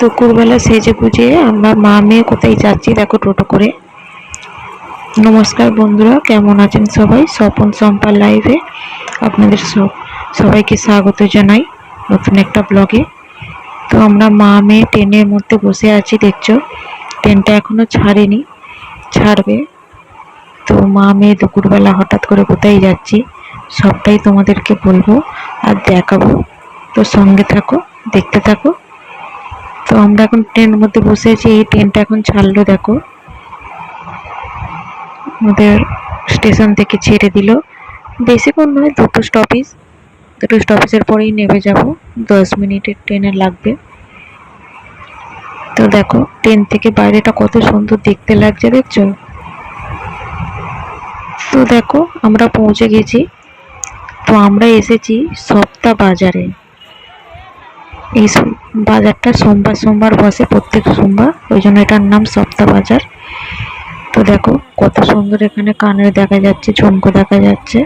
দুপুরবেলা সেজে গুজে আমরা মা মেয়ে কোথায় যাচ্ছি দেখো টোটো করে। নমস্কার বন্ধুরা, কেমন আছেন সবাই? স্বপন সম্পার লাইভে আপনাদের সব সবাইকে স্বাগত জানাই নতুন একটা ব্লগে তো আমরা মা মেয়ে ট্রেনের মধ্যে বসে আছি, দেখছ? ট্রেনটা এখনও ছাড়েনি, ছাড়বে। তো মা মেয়ে দুপুরবেলা হঠাৎ করে কোথায় যাচ্ছি, সবটাই তোমাদেরকে বলব আর দেখাবো। তো সঙ্গে থাকো, দেখতে থাকো। তো আমরা এখন ট্রেনের মধ্যে বসে আছি। এই ট্রেনটা এখন ছাড়লো, দেখো। আমাদের স্টেশন থেকে ছেড়ে দিল। বেশিক্ষণ নয় দুটো স্টপেজ দুটো স্টপেজের পরেই নেমে যাব। দশ মিনিটের ট্রেনে লাগবে। তো দেখো ট্রেন থেকে বাইরেটা কত সুন্দর দেখতে লাগছে, দেখছ? তো দেখো, আমরা পৌঁছে গেছি। তো আমরা এসেছি সপ্তাহ বাজারে এই বাজারটা সোমবার সোমবার বসে প্রত্যেক সোমবার। ওই জন্য এটার নাম সপ্তাহ বাজার। তো দেখো, কত সুন্দর এখানে কানের দেখা যাচ্ছে ঝুমকো দেখা যাচ্ছে।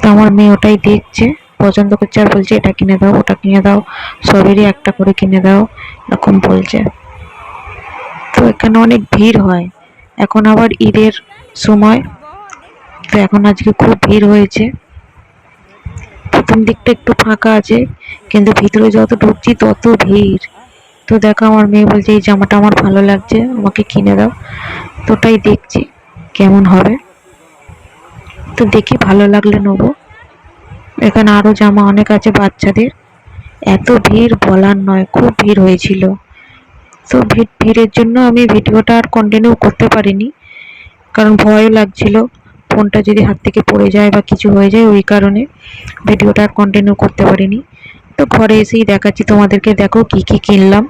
তো আমার মেয়ে ওটাই দেখছে, পছন্দ করছে আর বলছে, এটা কিনে দাও, ওটা কিনে দাও। সবেরই একটা করে কিনে দাও। এরকম বলছে। তো এখানে অনেক ভিড় হয়। এখন আবার ঈদের সময়। তো এখন আজকে খুব ভিড় হয়েছে। প্রথম দিকটা একটু ফাঁকা আছে, কিন্তু ভিতরে যত ঢুকছি তত ভিড়। তো দেখো আমার মেয়ে বলছে, এই জামাটা আমার ভালো লাগছে, আমাকে কিনে দাও। তো ওটাই দেখছি, কেমন হবে। তো দেখি ভালো লাগলে নেব। এখানে আরও জামা অনেক আছে বাচ্চাদের। এত ভিড় বলার নয়, খুব ভিড় হয়েছিল। তো ভিড়, ভিড়ের জন্য আমি ভিডিওটা আর কন্টিনিউ করতে পারিনি, কারণ ভয়ও লাগছিল। ফোনটা যদি হাত থেকে পড়ে যায় বা কিছু হয়ে যায়, ওই কারণে ভিডিওটা আর কন্টিনিউ করতে পারিনি। তো ঘরে এসেই দেখাচ্ছি তোমাদেরকে, দেখো কি কি কিনলাম।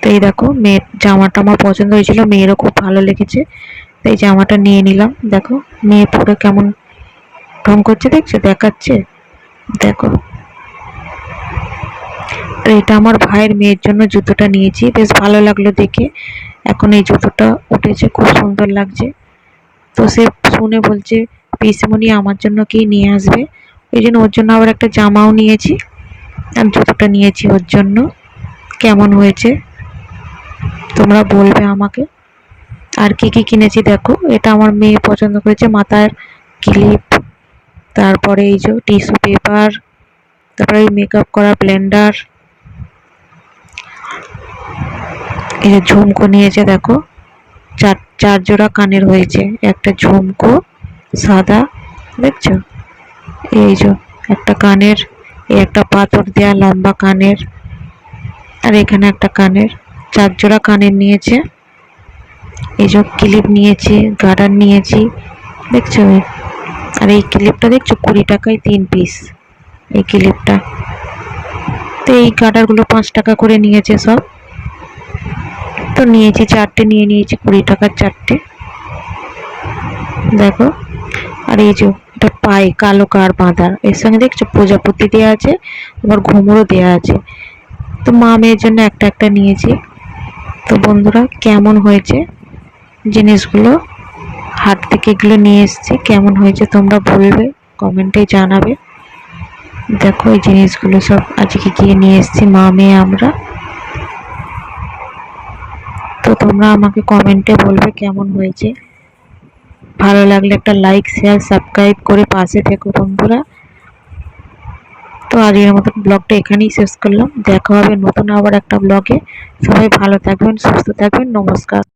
তো এই দেখো মেয়ের জামাটা আমার পছন্দ হয়েছিল, মেয়েরও খুব ভালো লেগেছে। তো এই জামাটা নিয়ে নিলাম, দেখো, মেয়ে পরে কেমন ঢং করছে দেখছ? দেখাচ্ছে? দেখো। তো এটা আমার ভাইয়ের মেয়ের জন্য জুতোটা নিয়েছি, বেশ ভালো লাগল দেখে। এখন এই জুতোটা উঠেছে, খুব সুন্দর লাগছে। তো সে শুনে বলছে, পিসমণি আমার জন্য কি নিয়ে আসবে? ওই জন্য ওর জন্য আবার একটা জামাও নিয়েছি। আর জুতোটা নিয়েছি ওর জন্য। কেমন হয়েছে? তোমরা বলবে আমাকে। আর কি কি কিনেছি দেখো। এটা আমার মেয়ে পছন্দ করেছে মাথার ক্লিপ। তারপরে এই যে টিস্যু পেপার। তারপরে এই মেকআপ করা ব্লেন্ডার। এই যে ঝুমকো নিয়েছে দেখো। চার চার জোড়া কানের হয়েছে। একটা ঝুমকো, সাদা, দেখছ? এই যে একটা কানের, এই একটা পাথর দেয়া লম্বা কানের, আর এখানে একটা কানের। চার জোড়া কানের নিয়েছে। এই যে ক্লিপ নিয়েছি, গার্ডার নিয়েছি, দেখছ? আর এই ক্লিপটা দেখছ? কুড়ি টাকায় তিন পিস। এই ক্লিপটা। তো এই গার্ডারগুলো পাঁচ টাকা করে নিয়েছে সব। তো নিয়েছি, চারটে নিয়ে নিয়েছি, কুড়ি টাকার চারটে। দেখো, আর এই যে এটা পায়ে কালো কার বাঁধার এর সঙ্গে দেখছ, প্রজাপতি দেওয়া আছে, আবার ঘুমরও দেওয়া আছে। তো মা মেয়ের জন্য একটা একটা নিয়েছি। তো বন্ধুরা, কেমন হয়েছে জিনিসগুলো? হাট থেকে এগুলো নিয়ে এসেছি, কেমন হয়েছে তোমরা বলবে, কমেন্টে জানাবে। দেখো এই জিনিসগুলো সব আজকে গিয়ে নিয়ে এসেছি, মা মেয়ে, আমরা। তো তোমরা আমাকে কমেন্টে বলবে কেমন হয়েছে। ভালো লাগলে একটা লাইক শেয়ার সাবস্ক্রাইব করে পাশে থেকো বন্ধুরা। তো আজকের মতো ব্লগটা এখানেই শেষ করলাম। দেখা হবে নতুন আবার একটা ব্লগে। সবাই ভালো থাকবেন, সুস্থ থাকবেন, নমস্কার।